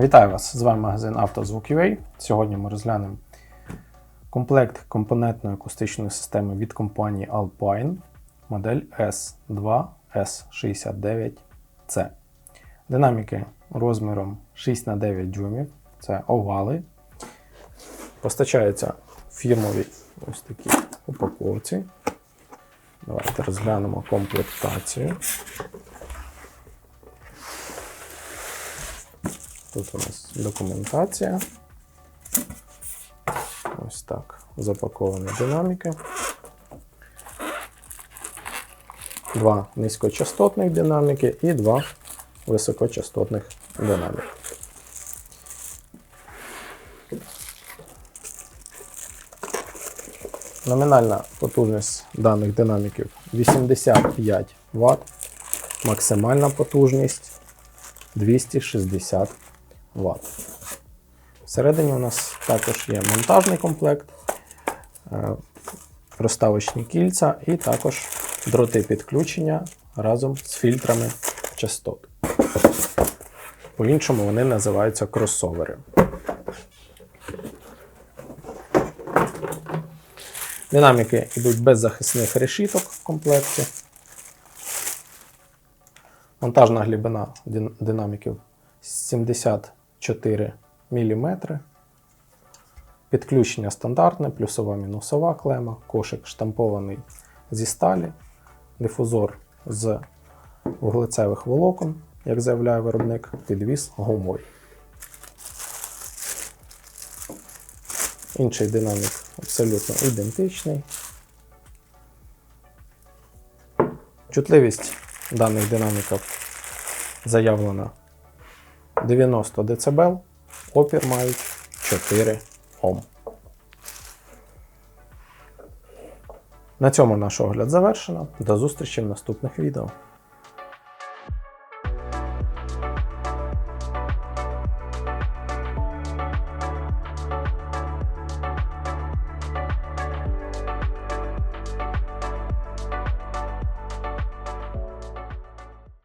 Вітаю вас! З вами магазин «Автозвук.UA». Сьогодні ми розглянемо комплект компонентної акустичної системи від компанії Alpine, модель S2S69C. Динаміки розміром 6х9 дюймів, це овали. Постачаються в фірмовій ось такій упаковці. Давайте розглянемо комплектацію. Тут у нас документація. Ось так. Запаковані динаміки. Два низькочастотних динаміки і два високочастотних динаміки. Номінальна потужність даних динаміків 85 Вт, максимальна потужність 260 Вт. Вт. Всередині у нас також є монтажний комплект, е, розставочні кільця і також дроти підключення разом з фільтрами частот. По-іншому вони називаються кросовери. Динаміки йдуть без захисних решіток в комплекті. Монтажна глибина динаміків 70 4 мм. Підключення стандартне, плюсова мінусова клема, кошик штампований зі сталі, дифузор з вуглецевих волокон, як заявляє виробник, підвіз гумой. Інший динамік абсолютно ідентичний. Чутливість даних динаміків заявлена 90 дБ, опір мають 4 Ом. На цьому наш огляд завершено. До зустрічі в наступних відео.